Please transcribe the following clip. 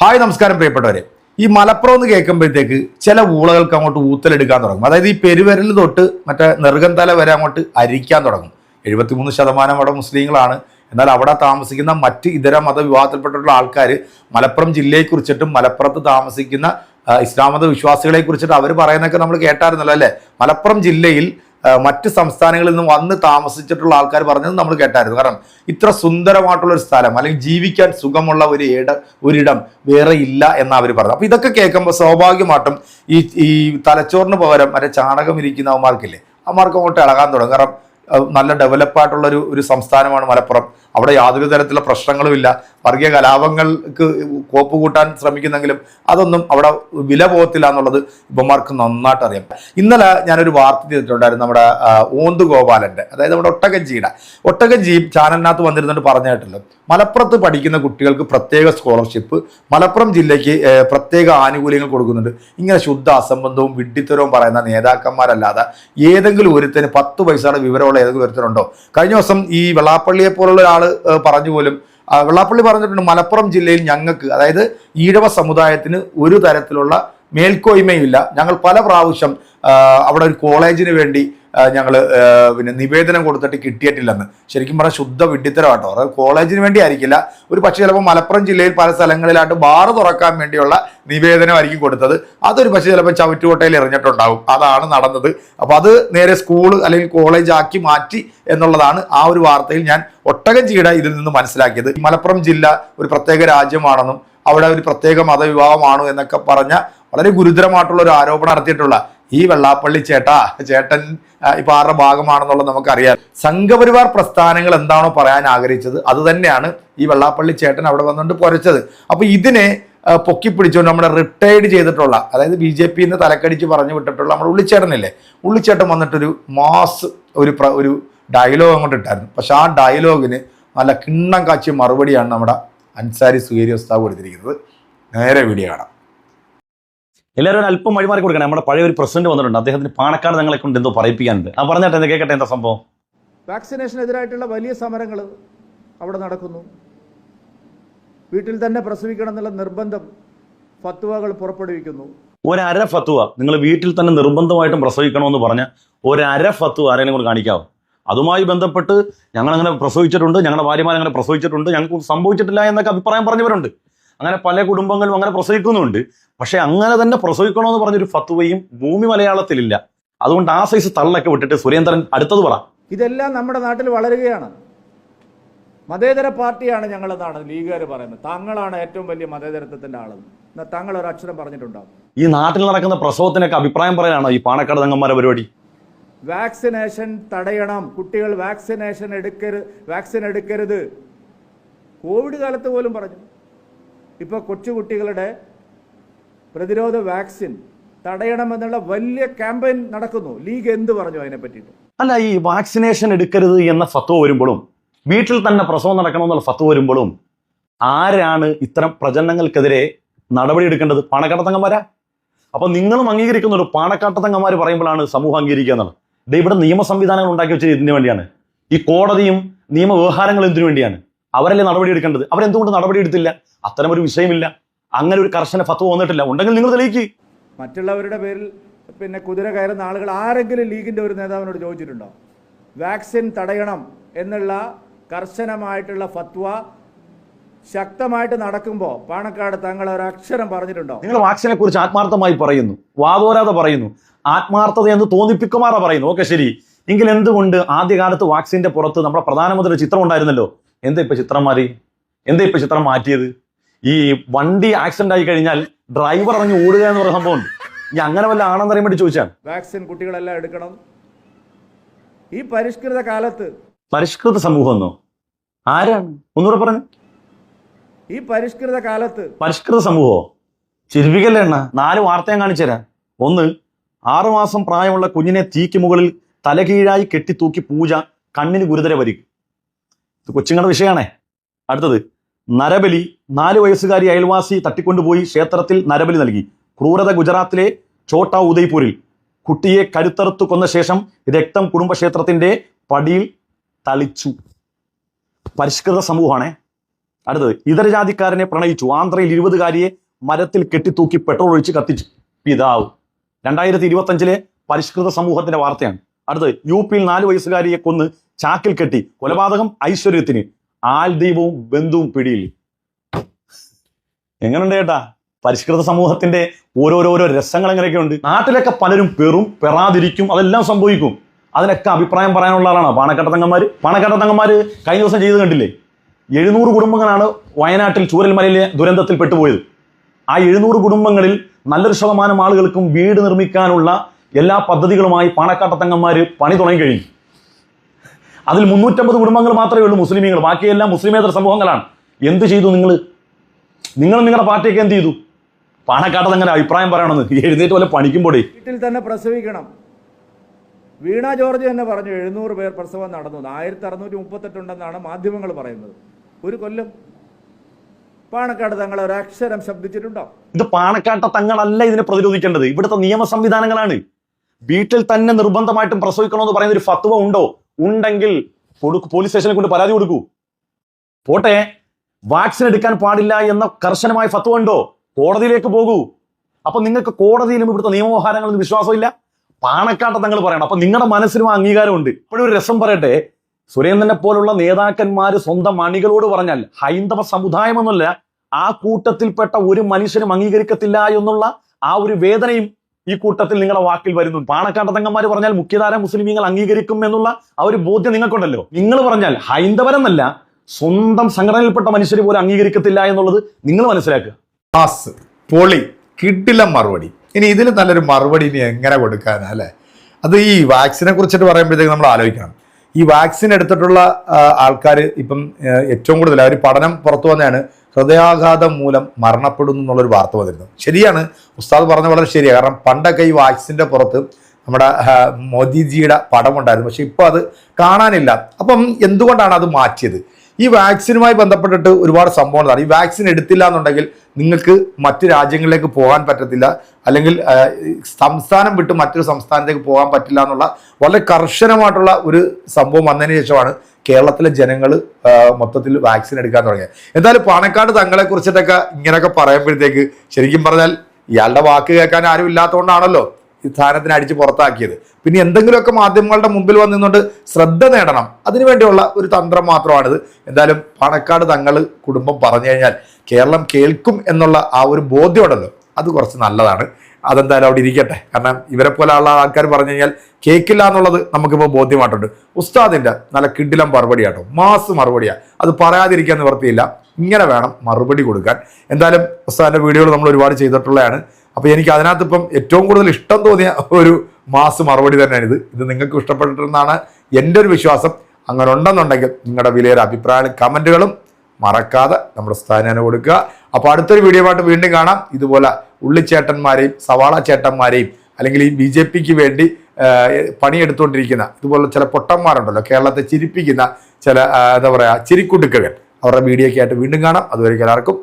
Hi നമസ്കാരം പ്രിയപ്പെട്ടവരെ. ഈ മലപ്പുറം എന്ന് കേൾക്കുമ്പോഴത്തേക്ക് ചില ഊളകൾക്ക് അങ്ങോട്ട് ഊത്തലെടുക്കാൻ തുടങ്ങും. അതായത് ഈ പെരുവരൽ തൊട്ട് മറ്റേ നെറുകന്തല വരെ അങ്ങോട്ട് അരിക്കാൻ തുടങ്ങും. എഴുപത്തിമൂന്ന് ശതമാനം അവിടെ മുസ്ലിങ്ങളാണ്. എന്നാൽ അവിടെ താമസിക്കുന്ന മറ്റ് ഇതര മതവിഭാഗത്തിൽപ്പെട്ടിട്ടുള്ള ആൾക്കാർ മലപ്പുറം ജില്ലയെക്കുറിച്ചിട്ടും മലപ്പുറത്ത് താമസിക്കുന്ന ആ, ഇസ്ലാം മത വിശ്വാസികളെ കുറിച്ചിട്ട് അവർ പറയുന്നതൊക്കെ നമ്മൾ കേട്ടായിരുന്നല്ലോ അല്ലേ? മലപ്പുറം ജില്ലയിൽ മറ്റ് സംസ്ഥാനങ്ങളിൽ നിന്ന് വന്ന് താമസിച്ചിട്ടുള്ള ആൾക്കാർ പറഞ്ഞത് നമ്മൾ കേട്ടായിരുന്നു. കാരണം ഇത്ര സുന്ദരമായിട്ടുള്ള ഒരു സ്ഥലം അല്ലെങ്കിൽ ജീവിക്കാൻ സുഖമുള്ള ഒരു ഇട ഒരിടം വേറെ ഇല്ല എന്നാണ് അവർ പറഞ്ഞത്. അപ്പോൾ ഇതൊക്കെ കേൾക്കുമ്പോൾ സ്വാഭാവികമായിട്ടും ഈ ഈ തലച്ചോറിന് പകരം മറ്റേ ചാണകം ഇരിക്കുന്ന അവന്മാർക്കില്ലേ അവന്മാർക്ക് അങ്ങോട്ട് ഇളകാൻ തുടങ്ങും. കാരണം നല്ല ഡെവലപ്പായിട്ടുള്ള ഒരു ഒരു സംസ്ഥാനമാണ് മലപ്പുറം. അവിടെ യാതൊരു തരത്തിലുള്ള പ്രശ്നങ്ങളുമില്ല വർഗീയ കലാപങ്ങൾക്ക് കോപ്പ് കൂട്ടാൻ ശ്രമിക്കുന്നെങ്കിലും അതൊന്നും അവിടെ വില പോകത്തില്ല എന്നുള്ളത് ഇവന്മാർക്ക് നന്നായിട്ട് അറിയാം ഇന്നലെ ഞാനൊരു വാർത്ത ചെയ്തിട്ടുണ്ടായിരുന്നു നമ്മുടെ ഓന്ത് ഗോപാലന്റെ അതായത് നമ്മുടെ ഒട്ടകഞ്ചിയുടെ. ഒട്ടകഞ്ചി ചാനലിനകത്ത് വന്നിരുന്നിട്ട് പറഞ്ഞായിട്ടല്ലോ മലപ്പുറത്ത് പഠിക്കുന്ന കുട്ടികൾക്ക് പ്രത്യേക സ്കോളർഷിപ്പ് മലപ്പുറം ജില്ലയ്ക്ക് പ്രത്യേക ആനുകൂല്യങ്ങൾ കൊടുക്കുന്നുണ്ട്. ഇങ്ങനെ ശുദ്ധ അസംബന്ധവും വിഡ്ഢിത്തരവും പറയുന്ന നേതാക്കന്മാരല്ലാതെ ഏതെങ്കിലും ഒരുത്തിന് പത്ത് പൈസയുടെ വിവരമുള്ള ഏതെങ്കിലും ഒരുത്തനുണ്ടോ? കഴിഞ്ഞ ദിവസം ഈ വെള്ളാപ്പള്ളിയെ പോലുള്ള ഒരാൾ പറഞ്ഞു പോലും വെള്ളാപ്പള്ളി പറഞ്ഞിട്ടുണ്ട് മലപ്പുറം ജില്ലയിൽ ഞങ്ങൾക്ക് അതായത് ഈഴവ സമുദായത്തിന് ഒരു തരത്തിലുള്ള മേൽക്കോയ്മയില്ല ഞങ്ങൾ പല പ്രാവശ്യം അവിടെ ഒരു കോളേജിന് വേണ്ടി ഞങ്ങൾ പിന്നെ നിവേദനം കൊടുത്തിട്ട് കിട്ടിയിട്ടില്ലെന്ന്. ശരിക്കും പറഞ്ഞാൽ ശുദ്ധ വിഡ്ഢിത്തരമാട്ടോ. അതായത് കോളേജിന് വേണ്ടി ആയിരിക്കില്ല ഒരു പക്ഷേ ചിലപ്പോൾ മലപ്പുറം ജില്ലയിൽ പല സ്ഥലങ്ങളിലായിട്ട് ബാറ് തുറക്കാൻ വേണ്ടിയുള്ള നിവേദനമായിരിക്കും കൊടുത്തത്. അതൊരു പക്ഷേ ചിലപ്പോൾ ചവിറ്റുകോട്ടയിൽ എറിഞ്ഞിട്ടുണ്ടാവും. അതാണ് നടന്നത്. അപ്പോൾ അത് നേരെ സ്കൂൾ അല്ലെങ്കിൽ കോളേജ് ആക്കി മാറ്റി എന്നുള്ളതാണ് ആ ഒരു വാർത്തയിൽ ഞാൻ ഒട്ടകം ചീട ഇതിൽ നിന്ന് മനസ്സിലാക്കിയത്. മലപ്പുറം ജില്ല ഒരു പ്രത്യേക രാജ്യമാണെന്നും അവിടെ ഒരു പ്രത്യേക മതവിഭാഗമാണോ എന്നൊക്കെ പറഞ്ഞ വളരെ ഗുരുതരമായിട്ടുള്ള ഒരു ആരോപണം നടത്തിയിട്ടുള്ള ഈ വെള്ളാപ്പള്ളി ചേട്ട ചേട്ടൻ ഇപ്പൊ ആരുടെ ഭാഗമാണെന്നുള്ളത് നമുക്കറിയാം. സംഘപരിവാർ പ്രസ്ഥാനങ്ങൾ എന്താണോ പറയാൻ ആഗ്രഹിച്ചത് അത് തന്നെയാണ് ഈ വെള്ളാപ്പള്ളി ചേട്ടൻ അവിടെ വന്നുകൊണ്ട് പൊരച്ചത്. അപ്പൊ ഇതിനെ പൊക്കിപ്പിടിച്ചുകൊണ്ട് പൊക്കി പിടിച്ചുകൊണ്ട് നമ്മുടെ റിട്ടയർഡ് ചെയ്തിട്ടുള്ള അതായത് ബി ജെ പിന്ന് തലക്കടിച്ച് പറഞ്ഞു വിട്ടിട്ടുള്ള നമ്മുടെ ഉള്ളിച്ചേട്ടനില്ലേ? ഉള്ളിച്ചേട്ടൻ വന്നിട്ടൊരു മാസ് ഒരു ഒരു ഡയലോഗ് അങ്ങോട്ട് ഇട്ടായിരുന്നു. പക്ഷെ ആ ഡയലോഗിന് നല്ല കിണ്ണം കാച്ചിയ മറുപടിയാണ് നമ്മുടെ അൻസാരി സുഗേരി ഉസ്താവ് കൊടുത്തിരിക്കുന്നത്. നേരെ വീഡിയോ കാണാം. എല്ലാവരും അല്പം വഴിമാറി കൊടുക്കണം. നമ്മുടെ പഴയ ഒരു പ്രസിഡന്റ് വന്നിട്ടുണ്ട്. അദ്ദേഹത്തിന് പാണക്കാട് ഞങ്ങളെ കൊണ്ട് എന്തോ പറയിപ്പിക്കാനുണ്ട്. ആ പറഞ്ഞിട്ട് എന്താ കേൾക്കട്ടെ എന്താ സംഭവം? വാക്സിനേഷനെതിരായിട്ടുള്ള വലിയ സമരങ്ങൾ അവിടെ നടക്കുന്നു. വീട്ടിൽ തന്നെ പ്രസവിക്കണം എന്നുള്ള നിർബന്ധം ഫത്വകൾ പുറപ്പെടുവിക്കുന്നു. ഒരര ഫത്വ നിങ്ങൾ വീട്ടിൽ തന്നെ നിർബന്ധമായിട്ടും പ്രസവിക്കണമെന്ന് പറഞ്ഞ ഒരര ഫത്വ ആരെങ്കിലും കൂടെ കാണിക്കാവോ? അതുമായി ബന്ധപ്പെട്ട് ഞങ്ങൾ അങ്ങനെ പ്രസവിച്ചിട്ടുണ്ട്. ഞങ്ങളുടെ ഭാര്യമാരങ്ങനെ പ്രസവിച്ചിട്ടുണ്ട്. ഞങ്ങൾക്ക് സംഭവിച്ചിട്ടില്ല എന്നൊക്കെ അഭിപ്രായം പറഞ്ഞവരുണ്ട്. അങ്ങനെ പല കുടുംബങ്ങളും അങ്ങനെ പ്രസവിക്കുന്നുണ്ട്. പക്ഷെ അങ്ങനെ തന്നെ പ്രസവിക്കണമെന്ന് പറഞ്ഞൊരു ഫത്വയും ഭൂമി മലയാളത്തിലില്ല. അതുകൊണ്ട് ആ സൈസ് തള്ളൊക്കെ വിട്ടിട്ട് സുരേന്ദ്രൻ അടുത്തത് പറ. ഇതെല്ലാം നമ്മുടെ നാട്ടിൽ വളരുകയാണ്. മതേതര പാർട്ടിയാണ് ഞങ്ങളെന്നാണ് ലീഗുകാർ പറയുന്നത്. താങ്കളാണ് ഏറ്റവും വലിയ മതേതരത്വത്തിന്റെ ആളെന്ന്. എന്നാൽ താങ്കൾ ഒരു അക്ഷരം പറഞ്ഞിട്ടുണ്ടാവും. ഈ നാട്ടിൽ നടക്കുന്ന പ്രസവത്തിനൊക്കെ അഭിപ്രായം പറയാനാണോ ഈ പാണക്കാട് തങ്ങന്മാരെ പരിപാടി? വാക്സിനേഷൻ തടയണം. കുട്ടികൾ വാക്സിനേഷൻ എടുക്കരുത് വാക്സിൻ എടുക്കരുത്. കോവിഡ് കാലത്ത് പോലും പറഞ്ഞു. ഇപ്പോൾ കൊച്ചുകുട്ടികളുടെ പ്രതിരോധ വാക്സിൻ തടയണമെന്നുള്ള വലിയ ക്യാമ്പയിൻ നടക്കുന്നു. ലീഗ് എന്ത് പറഞ്ഞു അതിനെ പറ്റിയിട്ട്? അല്ല ഈ വാക്സിനേഷൻ എടുക്കരുത് എന്ന ഫത്വ വരുമ്പോഴും വീട്ടിൽ തന്നെ പ്രസവം നടക്കണമെന്നുള്ള ഫത്വ വരുമ്പോഴും ആരാണ് ഇത്തരം പ്രചരണങ്ങൾക്കെതിരെ നടപടി എടുക്കേണ്ടത്? പാണക്കാട്ടത്തങ്ങന്മാരാ? അപ്പൊ നിങ്ങളും അംഗീകരിക്കുന്ന ഒരു പാണക്കാട്ടത്തങ്ങന്മാർ പറയുമ്പോഴാണ് സമൂഹം അംഗീകരിക്കുക എന്നുള്ളത്. ഇവിടെ നിയമ സംവിധാനങ്ങൾ ഉണ്ടാക്കി വെച്ചത് ഇതിനു വേണ്ടിയാണ്. ഈ കോടതിയും നിയമവ്യവഹാരങ്ങളും എന്തിനു വേണ്ടിയാണ്? അവരല്ലേ നടപടി എടുക്കേണ്ടത്? അവരെന്തുകൊണ്ട് നടപടി എടുത്തില്ല? അത്തരം ഒരു വിഷയമില്ല. അങ്ങനെ ഒരു കർശന ഫത്വ വന്നിട്ടില്ല. ഉണ്ടെങ്കിൽ നിങ്ങൾ തെളിയിക്ക്. മറ്റുള്ളവരുടെ പേരിൽ പിന്നെ കുതിര കയറുന്ന ആളുകൾ ആരെങ്കിലും ലീഗിന്റെ ഒരു നേതാവിനോട് ചോദിച്ചിട്ടുണ്ടോ? വാക്സിൻ തടയണം എന്നുള്ള കർശനമായിട്ടുള്ള ഫത്വ ശക്തമായിട്ട് നടക്കുമ്പോൾ പാണക്കാട് തങ്ങൾ ഒരു അക്ഷരം പറഞ്ഞിട്ടുണ്ടോ? നിങ്ങൾ വാക്സിനെ കുറിച്ച് ആത്മാർത്ഥമായി പറയുന്നു. വാതോരാതെ പറയുന്നു. ആത്മാർത്ഥത എന്ന് തോന്നിപ്പിക്കുമാറാ പറയുന്നു. ഓക്കെ ശരി. എങ്കിൽ എന്തുകൊണ്ട് ആദ്യകാലത്ത് വാക്സിന്റെ പുറത്ത് നമ്മുടെ പ്രധാനമന്ത്രിയുടെ ചിത്രം ഉണ്ടായിരുന്നല്ലോ? എന്താ ഇപ്പൊ ചിത്രം മാറി? എന്താ ഇപ്പൊ ചിത്രം മാറ്റിയത്? ഈ വണ്ടി ആക്സിഡന്റ് ആയി കഴിഞ്ഞാൽ ഡ്രൈവർ ഇറങ്ങി ഓടുക എന്ന് പറയുന്ന സംഭവമുണ്ട് ഈ അങ്ങനെ വല്ല ആണെന്ന് അറിയാൻ വേണ്ടി ചോദിച്ചാണ് വാക്സിൻ കുട്ടികളെല്ലാം എടുക്കണം. ഈ പരിഷ്കൃത കാലത്ത് പരിഷ്കൃത സമൂഹം എന്നോ? ആരാണ്? ഒന്നുകൂടെ പറഞ്ഞു. ഈ പരിഷ്കൃത കാലത്ത് പരിഷ്കൃത സമൂഹമോ ചിരിപ്പിക്കല്ലേ എണ്ണ. നാല് വാർത്ത ഞാൻ കാണിച്ചു തരാം. ഒന്ന് ആറുമാസം പ്രായമുള്ള കുഞ്ഞിനെ തീക്ക് മുകളിൽ തലകീഴായി കെട്ടിത്തൂക്കി പൂജ കണ്ണിന് ഗുരുതര പരിക്ക്. ഇത് കൊച്ചുങ്ങളുടെ വിഷയമാണേ. അടുത്തത് നരബലി നാല് വയസ്സുകാരി അയൽവാസി തട്ടിക്കൊണ്ടുപോയി ക്ഷേത്രത്തിൽ നരബലി നൽകി. ക്രൂരത ഗുജറാത്തിലെ ചോട്ട ഉദയ്പൂരിൽ. കുട്ടിയെ കരുത്തറുത്തു കൊന്ന ശേഷം രക്തം കുടുംബക്ഷേത്രത്തിന്റെ പടിയിൽ തളിച്ചു. പരിഷ്കൃത സമൂഹമാണേ. അടുത്തത് ഇതരജാതിക്കാരനെ പ്രണയിച്ചു. ആന്ധ്രയിൽ ഇരുപതുകാരിയെ മരത്തിൽ കെട്ടിത്തൂക്കി പെട്രോൾ ഒഴിച്ച് കത്തിച്ചു പിതാവ്. രണ്ടായിരത്തി ഇരുപത്തഞ്ചിലെ പരിഷ്കൃത സമൂഹത്തിന്റെ വാർത്തയാണ്. അടുത്തത് യു പിയിൽ നാല് വയസ്സുകാരിയെ കൊന്ന് ചാക്കിൽ കെട്ടി കൊലപാതകം ഐശ്വര്യത്തിന് ആൾ ബന്ധുവും പിടിയിൽ എങ്ങനെയുണ്ട് ചേട്ടാ? പരിഷ്കൃത സമൂഹത്തിന്റെ ഓരോരോരോ രസങ്ങൾ എങ്ങനെയൊക്കെ ഉണ്ട്? നാട്ടിലൊക്കെ പലരും പെറും പെറാതിരിക്കും അതെല്ലാം സംഭവിക്കും. അതിനൊക്കെ അഭിപ്രായം പറയാനുള്ള ആളാണ് പാണക്കാട്ടത്തങ്ങന്മാര് പാണക്കാട്ടത്തങ്ങന്മാര് കഴിഞ്ഞ ദിവസം ചെയ്ത് കണ്ടില്ലേ? എഴുന്നൂറ് കുടുംബങ്ങളാണ് വയനാട്ടിൽ ചൂരൽമലയിലെ ദുരന്തത്തിൽ പെട്ടുപോയത്. ആ എഴുന്നൂറ് കുടുംബങ്ങളിൽ നല്ലൊരു ശതമാനം ആളുകൾക്കും വീട് നിർമ്മിക്കാനുള്ള എല്ലാ പദ്ധതികളുമായി പാണക്കാട്ടത്തങ്ങന്മാര് പണി തുടങ്ങി കഴിഞ്ഞു. അതിൽ മുന്നൂറ്റമ്പത് കുടുംബങ്ങൾ മാത്രമേ ഉള്ളൂ മുസ്ലിമീങ്ങൾ. ബാക്കിയെല്ലാം മുസ്ലിമേതര സമൂഹങ്ങളാണ്. എന്ത് ചെയ്തു നിങ്ങൾ നിങ്ങൾ നിങ്ങളുടെ പാർട്ടിയൊക്കെ എന്ത് ചെയ്തു? പാണക്കാട്ടത് അങ്ങനെ അഭിപ്രായം പറയണമെന്ന്? എഴുന്നേറ്റ് പോലെ പണിക്കുമ്പോഴേ വീട്ടിൽ തന്നെ പ്രസവിക്കണം. വീണ ജോർജ് തന്നെ പറഞ്ഞു എഴുന്നൂറ് പേർ പ്രസവം നടന്നു. ആയിരത്തി അറുന്നൂറ്റി മുപ്പത്തെട്ടുണ്ടെന്നാണ് മാധ്യമങ്ങൾ പറയുന്നത്. ഒരു കൊല്ലം. പാണക്കാട് തങ്ങൾ ഒരക്ഷരം ശബ്ദിച്ചിട്ടുണ്ടോ? ഇത് പാണക്കാട്ട തങ്ങളല്ല ഇതിനെ പ്രതിരോധിക്കേണ്ടത്. ഇവിടുത്തെ നിയമ സംവിധാനങ്ങളാണ് വീട്ടിൽ തന്നെ നിർബന്ധമായിട്ടും പ്രസവിക്കണമെന്ന് പറയുന്ന ഒരു ഫത്വ ഉണ്ടോ? ഉണ്ടെങ്കിൽ പോലീസ് സ്റ്റേഷനിൽ കൊണ്ട് പരാതി കൊടുക്കൂ. പോട്ടെ വാക്സിൻ എടുക്കാൻ പാടില്ല എന്ന കർശനമായ ഫത്വ ഉണ്ടോ? കോടതിയിലേക്ക് പോകൂ. അപ്പൊ നിങ്ങൾക്ക് കോടതിയിലും ഇവിടുത്തെ നിയമവ്യവഹാരങ്ങളൊന്നും വിശ്വാസമില്ല. പാണക്കാട്ട തങ്ങൾ പറയണം. അപ്പൊ നിങ്ങളുടെ മനസ്സിനും അംഗീകാരമുണ്ട്. ഇപ്പോഴും ഒരു രസം പറയട്ടെ. സുരേന്ദ്രനെ പോലുള്ള നേതാക്കന്മാർ സ്വന്തം അണികളോട് പറഞ്ഞാൽ ഹൈന്ദവ സമുദായം എന്നല്ല ആ കൂട്ടത്തിൽപ്പെട്ട ഒരു മനുഷ്യനും അംഗീകരിക്കത്തില്ല എന്നുള്ള ആ ഒരു വേദനയും ഈ കൂട്ടത്തിൽ നിങ്ങളുടെ വാക്കിൽ വരുന്നു. പാണക്കാട്ട തങ്ങന്മാര് പറഞ്ഞാൽ മുഖ്യധാര മുസ്ലിമീങ്ങൾ അംഗീകരിക്കും എന്നുള്ള ആ ഒരു ബോധ്യം നിങ്ങൾക്കുണ്ടല്ലോ. നിങ്ങൾ പറഞ്ഞാൽ ഹൈന്ദവരെന്നല്ല സ്വന്തം സംഘടനയിൽപ്പെട്ട മനുഷ്യർ പോലും അംഗീകരിക്കത്തില്ല എന്നുള്ളത് നിങ്ങൾ മനസ്സിലാക്കുക. പാസ് പൊളി കിട്ടില്ല മറുപടി. ഇനി ഇതിൽ നല്ലൊരു മറുപടി ഇനി എങ്ങനെ കൊടുക്കാനാ അല്ലേ? അത് ഈ വാക്സിനെ കുറിച്ചിട്ട് പറയുമ്പോഴത്തേക്ക് നമ്മൾ ആലോചിക്കണം. ഈ വാക്സിൻ എടുത്തിട്ടുള്ള ആൾക്കാർ ഇപ്പം ഏറ്റവും കൂടുതൽ അവർ പഠനം പുറത്തു വന്നതാണ്. ഹൃദയാഘാതം മൂലം മരണപ്പെടുന്നു എന്നുള്ളൊരു വാർത്ത വന്നിരുന്നു. ശരിയാണ്. ഉസ്താദ് പറഞ്ഞത് വളരെ ശരിയാണ്. കാരണം പണ്ടൊക്കെ ഈ വാക്സിന്റെ പുറത്ത് നമ്മുടെ മോദിജിയുടെ പടമുണ്ടായിരുന്നു. പക്ഷെ ഇപ്പോൾ അത് കാണാനില്ല. അപ്പം എന്തുകൊണ്ടാണ് അത് മാറ്റിയത്? ഈ വാക്സിനുമായി ബന്ധപ്പെട്ടിട്ട് ഒരുപാട് സംഭവങ്ങളാണ് ഈ വാക്സിൻ എടുത്തില്ല എന്നുണ്ടെങ്കിൽ നിങ്ങൾക്ക് മറ്റു രാജ്യങ്ങളിലേക്ക് പോകാൻ പറ്റത്തില്ല. അല്ലെങ്കിൽ സംസ്ഥാനം വിട്ട് മറ്റൊരു സംസ്ഥാനത്തേക്ക് പോകാൻ പറ്റില്ല എന്നുള്ള വളരെ കർശനമായിട്ടുള്ള ഒരു സംഭവം വന്നതിന് ശേഷമാണ് കേരളത്തിലെ ജനങ്ങൾ മൊത്തത്തിൽ വാക്സിൻ എടുക്കാൻ തുടങ്ങിയത്. എന്തായാലും പാണക്കാട് തങ്ങളെ കുറിച്ചിട്ടൊക്കെ ഇങ്ങനെയൊക്കെ പറയുമ്പോഴത്തേക്ക് ശരിക്കും പറഞ്ഞാൽ ഇയാളുടെ വാക്ക് കേൾക്കാൻ ആരും ഇല്ലാത്തതുകൊണ്ടാണല്ലോ സ്ഥാനത്തിന് അടിച്ച് പുറത്താക്കിയത്. പിന്നെ എന്തെങ്കിലുമൊക്കെ മാധ്യമങ്ങളുടെ മുമ്പിൽ വന്ന് നിന്നുകൊണ്ട് ശ്രദ്ധ നേടണം. അതിനുവേണ്ടിയുള്ള ഒരു തന്ത്രം മാത്രമാണിത്. എന്തായാലും പണക്കാട് തങ്ങൾ കുടുംബം പറഞ്ഞു കഴിഞ്ഞാൽ കേരളം കേൾക്കും എന്നുള്ള ആ ഒരു ബോധ്യമുണ്ടല്ലോ. അത് കുറച്ച് നല്ലതാണ്. അതെന്തായാലും അവിടെ ഇരിക്കട്ടെ. കാരണം ഇവരെ പോലെയുള്ള ആൾക്കാർ പറഞ്ഞു കഴിഞ്ഞാൽ കേൾക്കില്ല എന്നുള്ളത് നമുക്കിപ്പോൾ ബോധ്യമായിട്ടുണ്ട്. ഉസ്താദിന്റെ നല്ല കിഡിലം മറുപടിയാട്ടോ മാസ് മറുപടിയാണ് അത് പറയാതിരിക്കാൻ നിവർത്തിയില്ല ഇങ്ങനെ വേണം മറുപടി കൊടുക്കാൻ. എന്തായാലും ഉസ്താദിന്റെ വീഡിയോകൾ നമ്മൾ ഒരുപാട് ചെയ്തിട്ടുള്ളതാണ്. അപ്പോൾ എനിക്ക് അതിനകത്ത് ഇപ്പം ഏറ്റവും കൂടുതൽ ഇഷ്ടം തോന്നിയ ഒരു മാസ് മറുപടി തന്നെയാണ് ഇത്. ഇത് നിങ്ങൾക്ക് ഇഷ്ടപ്പെട്ടിട്ടുണ്ടെന്നാണ് എന്റെ ഒരു വിശ്വാസം. അങ്ങനെ ഉണ്ടെന്നുണ്ടെങ്കിൽ നിങ്ങളുടെ വിലയേറെ അഭിപ്രായങ്ങളും കമന്റുകളും മറക്കാതെ നമ്മുടെ സ്ഥാനം കൊടുക്കുക. അപ്പോൾ അടുത്തൊരു വീഡിയോ ആയിട്ട് വീണ്ടും കാണാം. ഇതുപോലെ ഉള്ളിച്ചേട്ടന്മാരെയും സവാള ചേട്ടന്മാരെയും അല്ലെങ്കിൽ ഈ ബി ജെ പിക്ക് വേണ്ടി പണിയെടുത്തുകൊണ്ടിരിക്കുന്ന ഇതുപോലുള്ള ചില പൊട്ടന്മാരുണ്ടല്ലോ കേരളത്തെ ചിരിപ്പിക്കുന്ന ചില എന്താ പറയുക ചിരിക്കുടുക്കകൾ. അവരുടെ വീഡിയോ ഒക്കെ ആയിട്ട് വീണ്ടും കാണാം. അതുവരെ എല്ലാവർക്കും